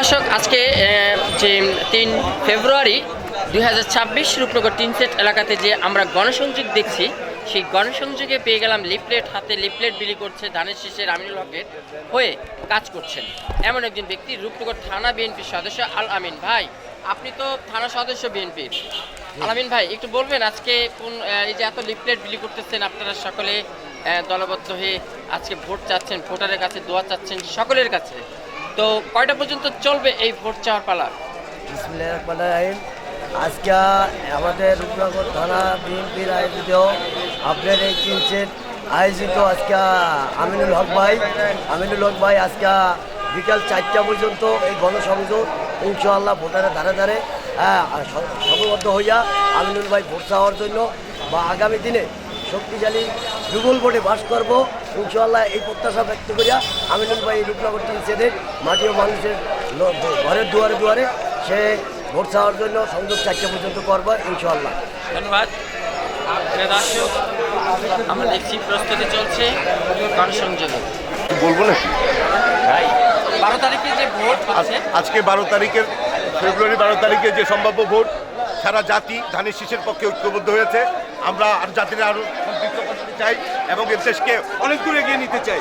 দর্শক, আজকে যে তিন ফেব্রুয়ারি দুই হাজার ছাব্বিশ রূপনগর টিনসেট এলাকাতে যে আমরা গণসংযোগ দেখছি, সেই গণসংযোগে পেয়ে গেলাম লিফলেট হাতে লিফলেট বিলি করছে ধানের শীষের আমিনুল হকের হয়ে কাজ করছেন। এমন একজন ব্যক্তি, রূপনগর থানা বিএনপির সদস্য আল আমিন। ভাই, আপনি তো থানা সদস্য বিএনপির আল আমিন ভাই, একটু বলবেন আজকে কোন এই যে এত লিফলেট বিলি করতেছেন আপনারা সকলে দলবদ্ধ হয়ে আজকে ভোট চাচ্ছেন, ভোটারের কাছে দোয়া চাচ্ছেন সকলের কাছে? তো কয়টা পর্যন্ত চলবে এই ভোট চাওয়ার পালা? বিসমিল্লাহ রহমান রাহিম। আজকে আমাদের রূপনগর থানা বিএনপির আয়োজিত আপনার এই কিনছেন। আয়োজিত আজকে আমিনুল হক ভাই। আমিনুল হক ভাই আজকে বিকাল চারটা পর্যন্ত এই গণসংযোগ, ইনশাআল্লাহ ভোটারের ধারে ধারে হ্যাঁ সর্ববদ্ধ হইয়া আমিনুল ভাই ভোট চাওয়ার জন্য বা আগামী দিনে শক্তিশালী যুগল বোর্ডে বাস করব। ইনশাল্লাহ এই প্রত্যাশা ব্যক্ত করিয়া আমিনুল ভাই রূপনগর টিনসেদের মাটি ও মানুষের ঘরের দুয়ারে দুয়ারে সে ভোট চাওয়ার জন্য সংযোগ চারটে পর্যন্ত করব ইনশাল্লাহ ধন্যবাদ। দর্শক আমরা দেখছি প্রস্তুতি চলছে গণসংযোগে। বলব নাকি? ভাই বারো তারিখে যে ভোট আজকে বারো তারিখের ফেব্রুয়ারি বারো তারিখে যে সম্ভাব্য ভোট সারা জাতি ধানের শীষের পক্ষে ঐক্যবদ্ধ হয়েছে। আমরা আর জাতির আরও সম্পৃক্ত করতে চাই এবং দেশকে অনেক দূর এগিয়ে নিতে চাই।